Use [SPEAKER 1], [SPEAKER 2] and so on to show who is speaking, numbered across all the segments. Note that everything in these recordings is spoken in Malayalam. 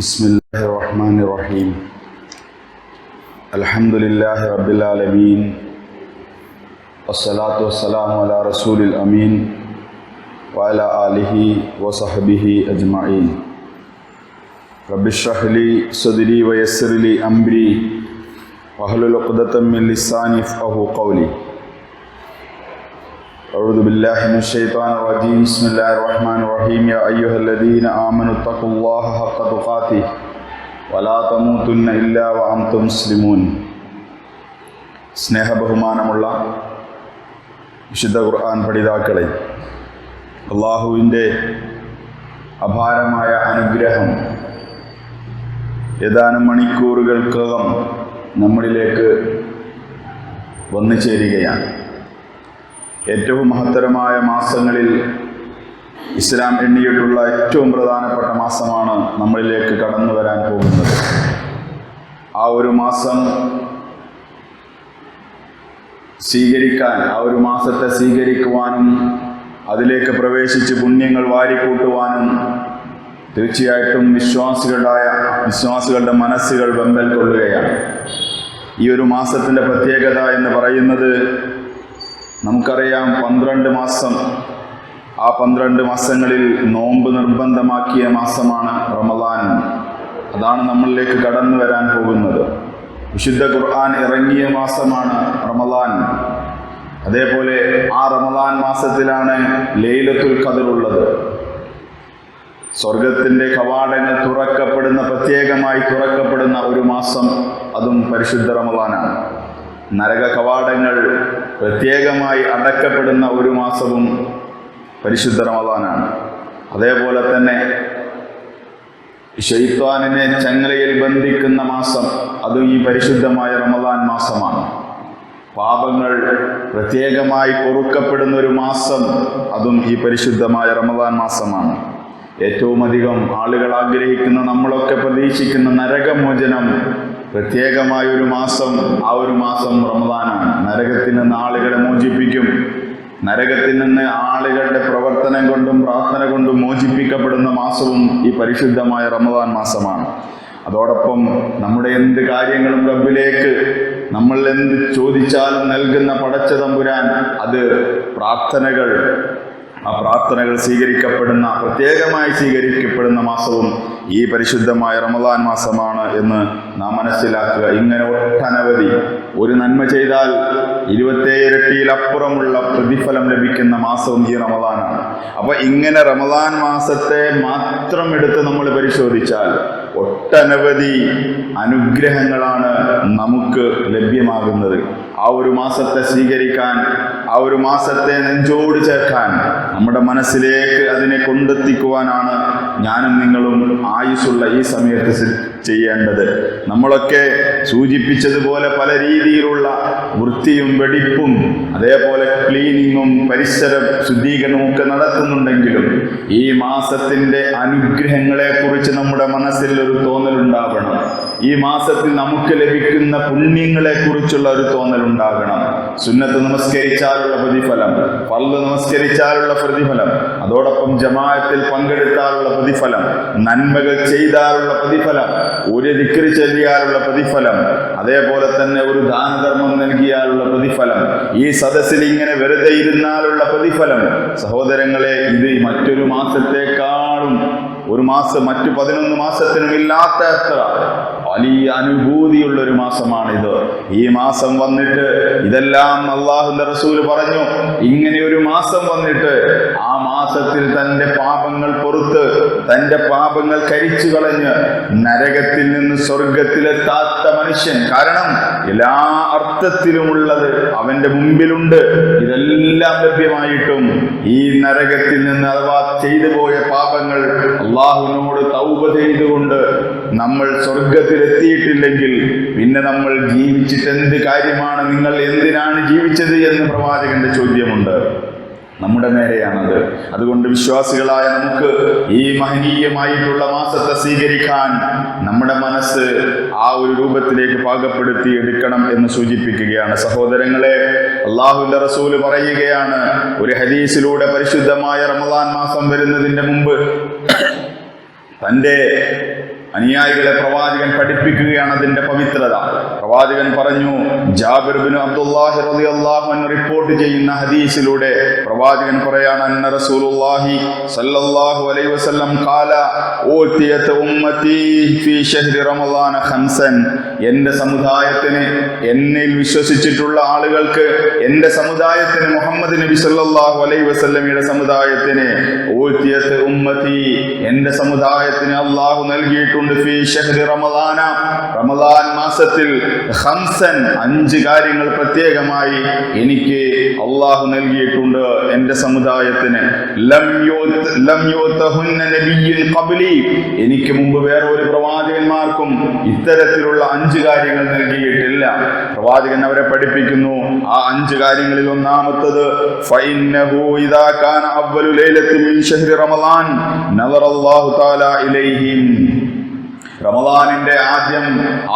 [SPEAKER 1] بسم الله الرحمن الرحيم. الحمد لله رب العالمين. والصلاة والسلام على رسول الأمين وعلى آله وصحبه أجمعين. رب اشرح لي صدري ويسر لي أمري. واحلل عقدة من لساني يفقهوا قولي. أعوذ بالله من الشيطان الرجيم بسم الله الرحمن الرحيم يا أيها الذين آمنوا اتقوا الله حق تقاته ولا تموتن إلا وأنتم مسلمون സ്നേഹബഹുമാനമുള്ള വിശുദ്ധ ഖുർആൻ പഠിതാക്കളെ അള്ളാഹുവിൻ്റെ അപാരമായ അനുഗ്രഹം ഏതാനും മണിക്കൂറുകൾക്കകം നമ്മളിലേക്ക് വന്നു ചേരുകയാണ് ഏറ്റവും മഹത്തരമായ മാസങ്ങളിൽ ഇസ്ലാം എണ്ണിയിട്ടുള്ള ഏറ്റവും പ്രധാനപ്പെട്ട മാസമാണ് നമ്മളിലേക്ക് കടന്നു വരാൻ പോകുന്നത്. ആ ഒരു മാസം സ്വീകരിക്കാൻ ആ ഒരു മാസത്തെ സ്വീകരിക്കുവാനും അതിലേക്ക് പ്രവേശിച്ച് പുണ്യങ്ങൾ വാരിക്കൂട്ടുവാനും തീർച്ചയായിട്ടും വിശ്വാസികളായ വിശ്വാസികളുടെ മനസ്സുകൾ വെമ്പൽ കൊള്ളുകയാണ്. ഈ ഒരു മാസത്തിന്റെ പ്രത്യേകത എന്ന് പറയുന്നത് നമുക്കറിയാം പന്ത്രണ്ട് മാസം ആ പന്ത്രണ്ട് മാസങ്ങളിൽ നോമ്പ് നിർബന്ധമാക്കിയ മാസമാണ് റമദാൻ. അതാണ് നമ്മളിലേക്ക് കടന്നു വരാൻ പോകുന്നത്. വിശുദ്ധ ഖുർആൻ ഇറങ്ങിയ മാസമാണ് റമദാൻ. അതേപോലെ ആ റമദാൻ മാസത്തിലാണ് ലൈലത്തുൽ ഖദർ ഉള്ളത്. സ്വർഗത്തിന്റെ കവാടങ്ങൾ തുറക്കപ്പെടുന്ന പ്രത്യേകമായി തുറക്കപ്പെടുന്ന ഒരു മാസം അതും പരിശുദ്ധ റമദാനാണ്. നരക കവാടങ്ങൾ പ്രത്യേകമായി അടക്കപ്പെടുന്ന ഒരു മാസവും പരിശുദ്ധ റമദാനാണ്. അതേപോലെ തന്നെ ഷെയ്ത്വാനിനെ ചങ്ങലയിൽ ബന്ധിക്കുന്ന മാസം അതും ഈ പരിശുദ്ധമായ റമദാൻ മാസമാണ്. പാപങ്ങൾ പ്രത്യേകമായി പൊറുക്കപ്പെടുന്ന ഒരു മാസം അതും ഈ പരിശുദ്ധമായ റമദാൻ മാസമാണ്. ഏറ്റവും അധികം ആളുകൾ ആഗ്രഹിക്കുന്ന നമ്മളൊക്കെ പ്രതീക്ഷിക്കുന്ന നരകമോചനം പ്രത്യേകമായ ഒരു മാസം ആ ഒരു മാസം റമദാനാണ്. നരകത്തിൽ നിന്ന് ആളുകളെ മോചിപ്പിക്കും. നരകത്തിൽ നിന്ന് ആളുകളുടെ പ്രവർത്തനം കൊണ്ടും പ്രാർത്ഥന കൊണ്ടും മോചിപ്പിക്കപ്പെടുന്ന മാസവും ഈ പരിശുദ്ധമായ റമദാൻ മാസമാണ്. അതോടൊപ്പം നമ്മുടെ എന്ത് കാര്യങ്ങളും റബ്ബിലേക്ക് നമ്മൾ എന്ത് ചോദിച്ചാലും നൽകുന്ന പടച്ച തമ്പുരാൻ അത് പ്രാർത്ഥനകൾ ആ പ്രാർത്ഥനകൾ സ്വീകരിക്കപ്പെടുന്ന പ്രത്യേകമായി സ്വീകരിക്കപ്പെടുന്ന മാസവും ഈ പരിശുദ്ധമായ റമദാൻ മാസമാണ് എന്ന് നാം മനസ്സിലാക്കുക. ഇങ്ങനെ ഒട്ടനവധി. ഒരു നന്മ ചെയ്താൽ ഇരുപത്തേഴരട്ടിയിലപ്പുറമുള്ള പ്രതിഫലം ലഭിക്കുന്ന മാസവും ഈ റമദാനാണ്. അപ്പൊ ഇങ്ങനെ റമദാൻ മാസത്തെ മാത്രം എടുത്ത് നമ്മൾ പരിശോധിച്ചാൽ ഒട്ടനവധി അനുഗ്രഹങ്ങളാണ് നമുക്ക് ലഭ്യമാകുന്നത്. ആ ഒരു മാസത്തെ സ്വീകരിക്കാൻ ആ ഒരു മാസത്തെ നെഞ്ചോട് ചേർക്കാൻ നമ്മുടെ മനസ്സിലേക്ക് അതിനെ കൊണ്ടെത്തിക്കുവാനാണ് ഞാനും നിങ്ങളും ആയുസ്സുള്ള ഈ സമയത്ത് ചെയ്യേണ്ടത്. നമ്മളൊക്കെ സൂചിപ്പിച്ചതുപോലെ പല രീതിയിലുള്ള വൃത്തിയും വെടിപ്പും അതേപോലെ ക്ലീനിങ്ങും പരിസര ശുദ്ധീകരണവും ഒക്കെ നടത്തുന്നുണ്ടെങ്കിലും ഈ മാസത്തിന്റെ അനുഗ്രഹങ്ങളെക്കുറിച്ച് നമ്മുടെ മനസ്സിൽ ഒരു തോന്നലുണ്ടാവണം. ഈ മാസത്തിൽ നമുക്ക് ലഭിക്കുന്ന പുണ്യങ്ങളെ കുറിച്ചുള്ള ഒരു തോന്നൽ ഉണ്ടാകണം. സുന്നത്ത് നമസ്കരിച്ചാലുള്ള പ്രതിഫലം പള്ളു നമസ്കരിച്ചാലുള്ള പ്രതിഫലം അതോടൊപ്പം ജമാഅത്തിൽ പങ്കെടുത്താലുള്ള പ്രതിഫലം നന്മകൾ ചെയ്താലുള്ള പ്രതിഫലം ഒരു ദിക്കറി ചൊല്ലിയാലുള്ള പ്രതിഫലം അതേപോലെ തന്നെ ഒരു ദാനധർമ്മം നൽകിയാലുള്ള പ്രതിഫലം ഈ സദസ്സിൽ ഇങ്ങനെ വെറുതെ ഇരുന്നാലുള്ള പ്രതിഫലം. സഹോദരങ്ങളെ ഇത് മറ്റൊരു മാസത്തെക്കാളും ഒരു മാസം മറ്റു പതിനൊന്ന് മാസത്തിനും ഇല്ലാത്ത അത്ര വലിയ അനുഭൂതിയുള്ള ഒരു മാസമാണിത്. ഈ മാസം വന്നിട്ട് ഇതെല്ലാം അള്ളാഹുന്റെ റസൂൽ പറഞ്ഞു. ഇങ്ങനെ ഒരു മാസം വന്നിട്ട് ആ മാസത്തിൽ തന്റെ പാപങ്ങൾ പൊറുത്ത് തന്റെ പാപങ്ങൾ കരിച്ചു കളഞ്ഞ് നരകത്തിൽ നിന്ന് സ്വർഗത്തിലെത്താത്ത മനുഷ്യൻ. കാരണം എല്ലാ അർത്ഥത്തിലുമുള്ളത് അവന്റെ മുമ്പിലുണ്ട്. ഇതെല്ലാം ലഭ്യമായിട്ടും ഈ നരകത്തിൽ നിന്ന് അഥവാ ചെയ്തു പോയ പാപങ്ങൾ അള്ളാഹുവിനോട് തൗപ ചെയ്തുകൊണ്ട് നമ്മൾ സ്വർഗത്തിലെത്തിയിട്ടില്ലെങ്കിൽ പിന്നെ നമ്മൾ ജീവിച്ചിട്ട് എന്ത് കാര്യമാണ് നിങ്ങൾ എന്തിനാണ് ജീവിച്ചത് എന്ന് പ്രവാചകന്റെ ചോദ്യമുണ്ട്. നമ്മുടെ നേരെയാണത്. അതുകൊണ്ട് വിശ്വാസികളായ നമുക്ക് ഈ മഹനീയമായിട്ടുള്ള മാസത്തെ സ്വീകരിക്കാൻ നമ്മുടെ മനസ്സ് ആ ഒരു രൂപത്തിലേക്ക് പാകപ്പെടുത്തി എടുക്കണം എന്ന് സൂചിപ്പിക്കുകയാണ്. സഹോദരങ്ങളെ അള്ളാഹുവിന്റെ റസൂൽ പറയുകയാണ് ഒരു ഹദീസിലൂടെ പരിശുദ്ധമായ റമദാൻ മാസം വരുന്നതിന്റെ മുമ്പ് തന്റെ അനുയായികളെ പ്രവാചകൻ പഠിപ്പിക്കുകയാണ് അതിന്റെ പവിത്രത. പ്രവാചകൻ പറഞ്ഞു ജാബിർ ബിൻ അബ്ദുല്ലാഹി റളിയല്ലാഹു അൻഹു റിപ്പോർട്ട് ചെയ്യുന്ന ഹദീസിലൂടെ പ്രവാചകൻ പറയാണ് അന്ന റസൂലുള്ളാഹി സല്ലല്ലാഹു അലൈഹി വസല്ലം ഖാല ഊതിയത ഉമ്മത്തി ഫീ ഷഹ്രി റമളാന ഖംസൻ. എന്റെ സമുദായത്തിന് എന്നിൽ വിശ്വസിച്ചിട്ടുള്ള ആളുകൾക്ക് എന്റെ സമുദായത്തിന് മുഹമ്മദ് നബി സല്ലല്ലാഹു അലൈഹി വസല്ലമയുടെ സമുദായത്തിന് ഊതിയത ഉമ്മത്തി എന്റെ സമുദായത്തിന് അള്ളാഹു നൽകിയിട്ടുണ്ട് ഫീ ഷഹ്രി റമളാന റമളാൻ മാസത്തിൽ ഖംസൻ അഞ്ച് കാര്യങ്ങൾ പ്രത്യേകമായി എനിക്ക് അള്ളാഹു നൽകിയിട്ടുണ്ട് എന്റെ സമുദായത്തിന്. എനിക്ക് മുമ്പ് വേറെ ഒരു പ്രവാചകന്മാർക്കും ഇത്തരത്തിലുള്ള അഞ്ച് കാര്യങ്ങൾ നൽകിയിട്ടില്ല. പ്രവാചകൻ അവരെ പഠിപ്പിക്കുന്നു. ആ അഞ്ച് കാര്യങ്ങളിൽ ഒന്നാമത്തത് ഷഹ്രി റമളാൻ നദറല്ലാഹു തആല ഇലൈഹിം. റമദാനിന്റെ ആദ്യം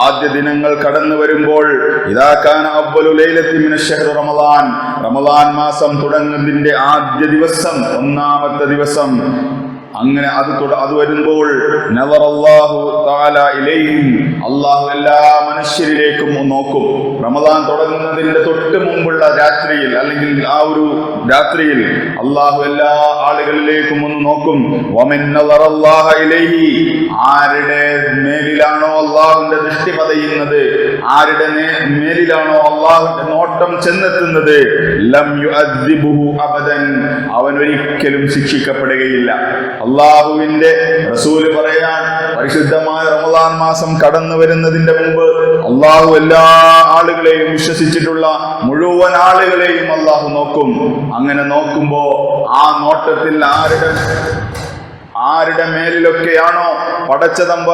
[SPEAKER 1] ആദ്യ ദിനങ്ങൾ കടന്നു വരുമ്പോൾ ഇതാക്കാൻ റമദാൻ. റമദാൻ മാസം തുടങ്ങുന്നതിന്റെ ആദ്യ ദിവസം ഒന്നാമത്തെ ദിവസം അങ്ങനെ അത് അത് വരുമ്പോൾ അള്ളാഹു എല്ലാ മനുഷ്യരിലേക്കും നോക്കും. റമദാൻ തുടങ്ങുന്നതിന്റെ തൊട്ട് മുമ്പുള്ള രാത്രിയിൽ അല്ലെങ്കിൽ ആ ഒരു രാത്രിയിൽ അള്ളാഹു എല്ലാ ആളുകളിലേക്കും ഒന്ന് നോക്കും. ആരുടെ മേലിലാണോ അള്ളാഹുവിന്റെ ദൃഷ്ടി പതയുന്നത് ആരുടെ മേലിലാണോ അള്ളാഹുവിന്റെ നോട്ടം ചെന്നെത്തുന്നത് ലം അബദൻ അവൻ ഒരിക്കലും ശിക്ഷിക്കപ്പെടുകയില്ല. അള്ളാഹുവിന്റെ റസൂൽ പറയാൻ പരിശുദ്ധമായ റമദാൻ മാസം കടന്നു വരുന്നതിന്റെ മുമ്പ് അള്ളാഹു എല്ലാ ആളുകളെയും വിശ്വസിച്ചിട്ടുള്ള മുഴുവൻ ആളുകളെയും അള്ളാഹു നോക്കും. അങ്ങനെ നോക്കുമ്പോ ആ നോട്ടത്തിൽ ആരുടെ ആരുടെ മേലിലൊക്കെയാണോ പടച്ച തമ്പ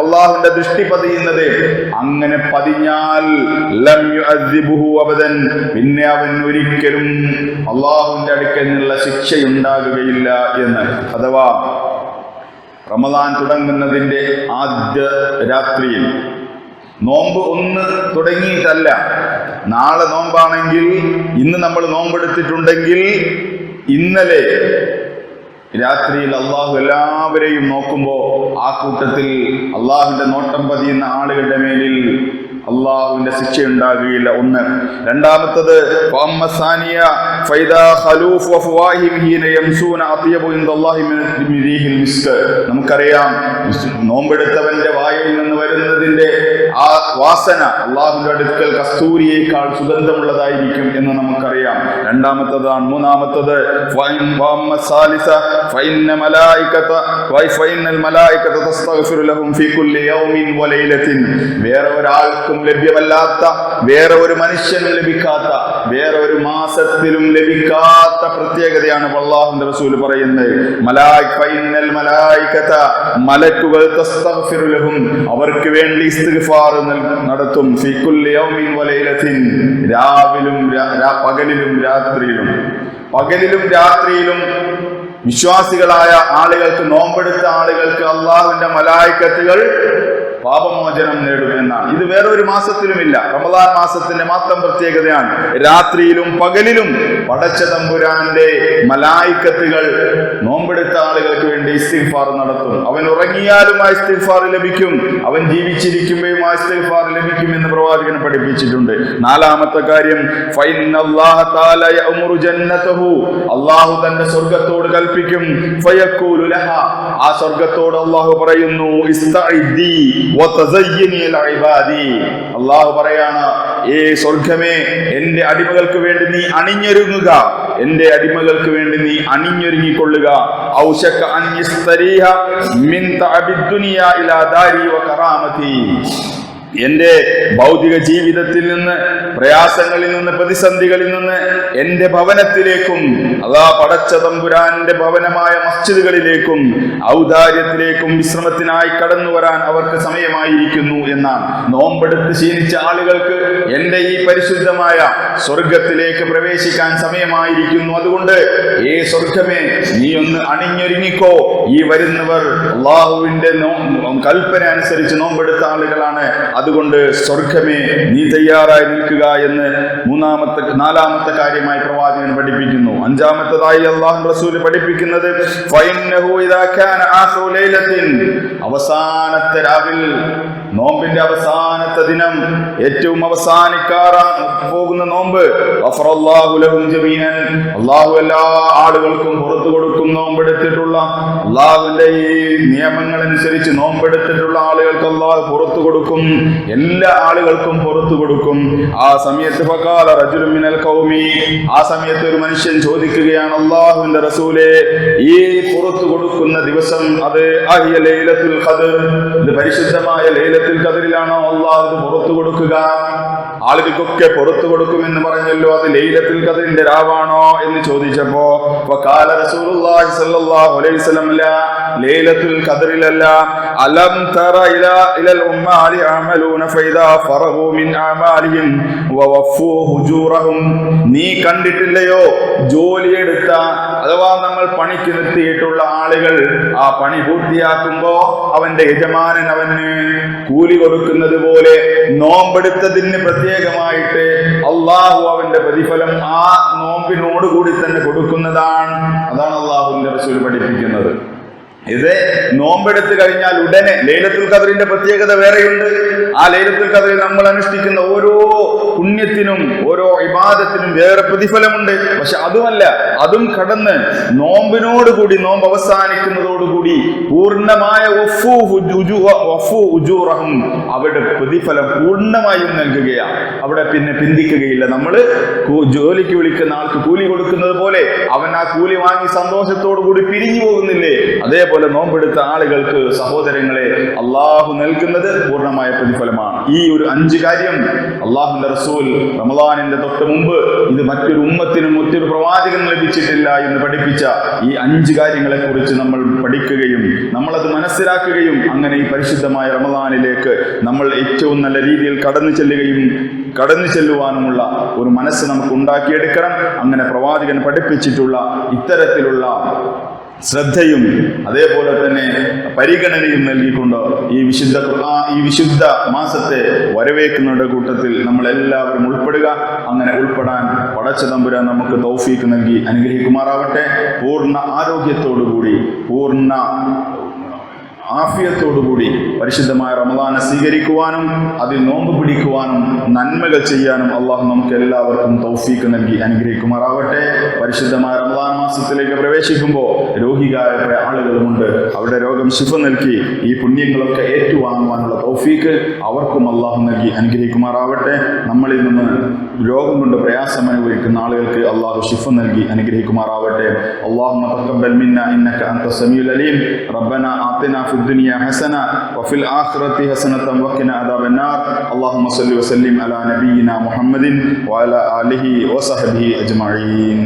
[SPEAKER 1] അള്ളാഹുവിന്റെ ദൃഷ്ടി പതിയുന്നത്? അങ്ങനെ പതിഞ്ഞാൽ അബദൻ. പിന്നെ അവൻ ഒരിക്കലും അള്ളാഹുവിന്റെ അടുക്കൽ നിന്നുള്ള ശിക്ഷയുണ്ടാകുകയില്ല എന്ന്. അഥവാ റമദാൻ തുടങ്ങുന്നതിന്റെ ആദ്യ രാത്രിയിൽ നോമ്പ് ഒന്ന് തുടങ്ങിയിട്ടല്ല. നാളെ നോമ്പാണെങ്കിൽ ഇന്ന് നമ്മൾ നോമ്പെടുത്തിട്ടുണ്ടെങ്കിൽ ഇന്നലെ രാത്രിയിൽ അള്ളാഹു എല്ലാവരെയും നോക്കുമ്പോൾ ആ കൂട്ടത്തിൽ അള്ളാഹുവിന്റെ നോട്ടം പതിയുന്ന ആളുകളുടെ മേലിൽ അള്ളാഹുവിന്റെ ശിക്ഷ ഉണ്ടാകുകയില്ല ഒന്ന്. രണ്ടാമത്തത് നമുക്കറിയാം നോമ്പെടുത്തവന്റെ വായിൽ നിന്ന് വരുന്നതിന്റെ ആ വാസന അള്ളാഹുവിന്റെ അടുക്കൽ കസ്തൂരിയേക്കാൾ സുഗന്ധമുള്ളതായിരിക്കും എന്ന് നമുക്കറിയാം. രണ്ടാമത്തതാണ് മൂന്നാമത്തത് വേറെ ഒരാൾക്കും ലഭ്യമല്ലാത്ത വേറെ ഒരു മനുഷ്യനും ലഭിക്കാത്ത വേറെ ഒരു മാസത്തിലും ലഭിക്കാത്ത പ്രത്യേകതയാണ് വള്ളാഹുന്റെ റസൂൽ പറയുന്നത്. മലക്കുകൾ അവർക്ക് വേണ്ടി ഇസ്തിഗ്ഫാർ നടത്തും. രാവിലും പകലിലും രാത്രിയിലും. പകലിലും രാത്രിയിലും വിശ്വാസികളായ ആളുകൾക്ക് നോമ്പെടുത്ത ആളുകൾക്ക് അള്ളാഹുവിന്റെ മലായിക്കത്തുകൾ പാപമോചനം നേടും എന്നാണ്. ഇത് വേറൊരു മാസത്തിലുമില്ല. റമദാൻ മാസത്തിന്റെ മാത്രം പ്രത്യേകതയാണ്. രാത്രിയിലും പകലിലും പടച്ച തമ്പുരാന്റെ മലായിക്കത്തുകൾ നോമ്പെടുത്ത ആളുകൾക്ക് വേണ്ടി ഇസ്തിഫാർ നടത്തും. അവൻ ഉറങ്ങിയാലും ആ ഇസ്തിഫാർ ലഭിക്കും. അവൻ ജീവിച്ചിരിക്കുമ്പോഴും ആ ഇസ്തിഫാർ ലഭിക്കും എന്ന് പ്രവാചകൻ പഠിപ്പിച്ചിട്ടുണ്ട്. നാലാമത്തെ കാര്യം അള്ളാഹു തന്റെ സ്വർഗത്തോട് കൽപ്പിക്കും. ആ സ്വർഗത്തോട് അള്ളാഹു പറയുന്നു അല്ലാഹു പറയാണ് ഏ സ്വർഗമേ എന്റെ അടിമകൾക്ക് വേണ്ടി നീ അണിഞ്ഞൊരുങ്ങുക. എന്റെ അടിമകൾക്ക് വേണ്ടി നീ അണിഞ്ഞൊരുങ്ങിക്കൊള്ളുക. ഔശക എന്റെ ഭൗതിക ജീവിതത്തിൽ നിന്ന് പ്രയാസങ്ങളിൽ നിന്ന് പ്രതിസന്ധികളിൽ നിന്ന് എന്റെ ഭവനത്തിലേക്കും അതാ പടച്ച തമ്പുരാന്റെ ഭവനമായ മസ്ജിദുകളിലേക്കും ഔദാര്യത്തിലേക്കും വിശ്രമത്തിനായി കടന്നു വരാൻ അവർക്ക് സമയമായിരിക്കുന്നു എന്നാണ്. നോമ്പെടുത്ത് ശീലിച്ച ആളുകൾക്ക് എന്റെ ഈ പരിശുദ്ധമായ സ്വർഗത്തിലേക്ക് പ്രവേശിക്കാൻ സമയമായിരിക്കുന്നു. അതുകൊണ്ട് ഏ സ്വർഗമേ നീ ഒന്ന് അണിഞ്ഞൊരുങ്ങിക്കോ. ഈ വരുന്നവർ അള്ളാഹുവിന്റെ കൽപ്പന അനുസരിച്ച് നോമ്പെടുത്ത ആളുകളാണ്. അതുകൊണ്ട് സ്വർഗമേ നീ തയ്യാറായി നിൽക്കുക എന്ന് മൂന്നാമത്തെ നാലാമത്തെ കാര്യമായി പ്രവാചകൻ പഠിപ്പിക്കുന്നു. അഞ്ചാമത്തതായി അള്ളാഹു റസൂൽ പഠിപ്പിക്കുന്നത് അവസാനത്തെ രാവിൽ നോമ്പിന്റെ അവസാനത്തെ ദിനം ഏറ്റവും അവസാനിക്കാറാ പോകുന്ന നോമ്പ്. അള്ളാഹു എല്ലാ ആളുകൾക്കും പുറത്തു കൊടുക്കും നോമ്പെടുത്തിട്ടുള്ള അള്ളാഹുവിന്റെ ഈ നിയമങ്ങൾ അനുസരിച്ച് നോമ്പെടുത്തിട്ടുള്ള ആളുകൾക്ക് അള്ളാഹു പുറത്തു കൊടുക്കും. എല്ലാ ആളുകൾക്കും പുറത്തു കൊടുക്കും. ആ സമയത്ത് മിനൽ കൗമി ആ സമയത്ത് ഒരു മനുഷ്യൻ ചോദിക്കുകയാണ് അള്ളാഹുവിന്റെ റസൂലെ ഈ പുറത്തു കൊടുക്കുന്ന ദിവസം അത് അഹിയ ലൈലത്തുൽ ഖദർ. ഇത് പരിശുദ്ധമായ ലൈലത്തുൽ കതിരിലാണോ അള്ളാഹു ഇത് പുറത്തു കൊടുക്കുക? ആളുകൾക്കൊക്കെ പുറത്തു കൊടുക്കുമെന്ന് പറഞ്ഞല്ലോ അത് ലൈലത്തിൽ കതിരിന്റെ രാവാണോ എന്ന് ചോദിച്ചപ്പോ ലൈലത്തുൽ തറ മിൻ അമാലിഹിം നീ കണ്ടിട്ടില്ലയോ? ജോലിയെടുത്ത അഥവാ നമ്മൾ പണിക്ക് നിർത്തിയിട്ടുള്ള ആളുകൾ ആ പണി പൂർത്തിയാക്കുമ്പോ അവന്റെ യജമാനൻ അവന് കൂലി കൊടുക്കുന്നത് പോലെ നോമ്പെടുത്തതിന് പ്രത്യേകമായിട്ട് അള്ളാഹു അവന്റെ പ്രതിഫലം ആ നോമ്പിനോട് കൂടി തന്നെ കൊടുക്കുന്നതാണ്. അതാണ് അള്ളാഹുവിന്റെ റസൂൽ പഠിപ്പിക്കുന്നത്. ഇത് നോമ്പെടുത്ത് കഴിഞ്ഞാൽ ഉടനെ ലൈലത്തുൽ ഖദറിന്റെ പ്രത്യേകത വേറെയുണ്ട്. ആ ലൈലത്തുൽ ഖദറിൽ നമ്മൾ അനുഷ്ഠിക്കുന്ന ഓരോ പുണ്യത്തിനും ഓരോ വിവാദത്തിനും വേറെ പ്രതിഫലമുണ്ട്. പക്ഷെ അതുമല്ല അതും കടന്ന് നോമ്പിനോട് കൂടി നോമ്പ് അവസാനിക്കുന്നതോടുകൂടി പൂർണമായ അവിടെ പ്രതിഫലം പൂർണമായും നൽകുകയാണ്. അവിടെ പിന്നെ പിന്തിക്കുകയില്ല. നമ്മൾ ജോലിക്ക് വിളിക്കുന്ന ആൾക്ക് കൂലി കൊടുക്കുന്നത് പോലെ അവൻ ആ കൂലി വാങ്ങി സന്തോഷത്തോടു കൂടി പിരിഞ്ഞു പോകുന്നില്ലേ? അതേപോലെ നോമ്പെടുത്ത ആളുകൾക്ക് സഹോദരങ്ങളെ അള്ളാഹു നൽകുന്നത് പൂർണമായ പ്രതിഫലമാണ്. ഈ ഒരു അഞ്ച് കാര്യം അള്ളാഹുന്റെ റസൂൽ റമദാനിന്റെ തൊട്ട് മുമ്പ് ഇത് മറ്റൊരു ഉമ്മത്തിനും മറ്റൊരു പ്രവാചകനും ലഭിച്ചിട്ടില്ല എന്ന് പഠിപ്പിച്ച ഈ അഞ്ച് കാര്യങ്ങളെ കുറിച്ച് നമ്മൾ പഠിക്കുകയും നമ്മളത് മനസ്സിലാക്കുകയും അങ്ങനെ ഈ പരിശുദ്ധമായ റമദാനിലേക്ക് നമ്മൾ ഏറ്റവും നല്ല രീതിയിൽ കടന്നു ചെല്ലുകയും കടന്നു ചെല്ലുവാനുമുള്ള ഒരു മനസ്സ് നമുക്ക് ഉണ്ടാക്കിയെടുക്കണം. അങ്ങനെ പ്രവാചകൻ പഠിപ്പിച്ചിട്ടുള്ള ഇത്തരത്തിലുള്ള ശ്രദ്ധയും അതേപോലെ തന്നെ പരിഗണനയും നൽകിക്കൊണ്ട് ഈ വിശുദ്ധ ഈ വിശുദ്ധ മാസത്തെ വരവേൽക്കുന്നവരുടെ കൂട്ടത്തിൽ നമ്മൾ എല്ലാവരും ഉൾപ്പെടുക. അങ്ങനെ ഉൾപ്പെടാൻ പടച്ച നമുക്ക് തൗഫീക്ക് നൽകി അനുഗ്രഹിക്കുമാറാവട്ടെ. പൂർണ ആരോഗ്യത്തോടുകൂടി പൂർണ ആഫിയത്തോടുകൂടി പരിശുദ്ധമായ റമദാനെ സ്വീകരിക്കുവാനും അതിൽ നോമ്പ് പിടിക്കുവാനും നന്മകൾ ചെയ്യാനും അള്ളാഹു നമുക്ക് എല്ലാവർക്കും തൗഫീക്ക് നൽകി അനുഗ്രഹിക്കുമാറാവട്ടെ. പരിശുദ്ധമായ റമദാൻ മാസത്തിലേക്ക് പ്രവേശിക്കുമ്പോൾ രോഗികളായ ആളുകളുമുണ്ട്. അവരുടെ രോഗം ശിഫ നൽകി ഈ പുണ്യങ്ങളൊക്കെ ഏറ്റുവാങ്ങുവാനുള്ള തൗഫീക്ക് അവർക്കും അള്ളാഹു നൽകി അനുഗ്രഹിക്കുമാറാവട്ടെ നമ്മളിൽ നിന്ന് രോഗം കൊണ്ട് പ്രയാസം അനുഭവിക്കുന്ന ആളുകൾക്ക് അള്ളാഹു ശിഫ നൽകി അനുഗ്രഹിക്കുമാറാവട്ടെ അള്ളാഹു തഖബ്ബൽ മിന്ന ഇന്നക അൻത സമീഉൽ അലീം റബ്ബന ആതിന ഫിദ് ദുനിയ ഹസന വഫിൽ ആഖിറതി ഹസനത വഖിന അദാബൻ നാർ اللهم صل وسلم على نبينا محمد وعلى آله وصحبه أجمعين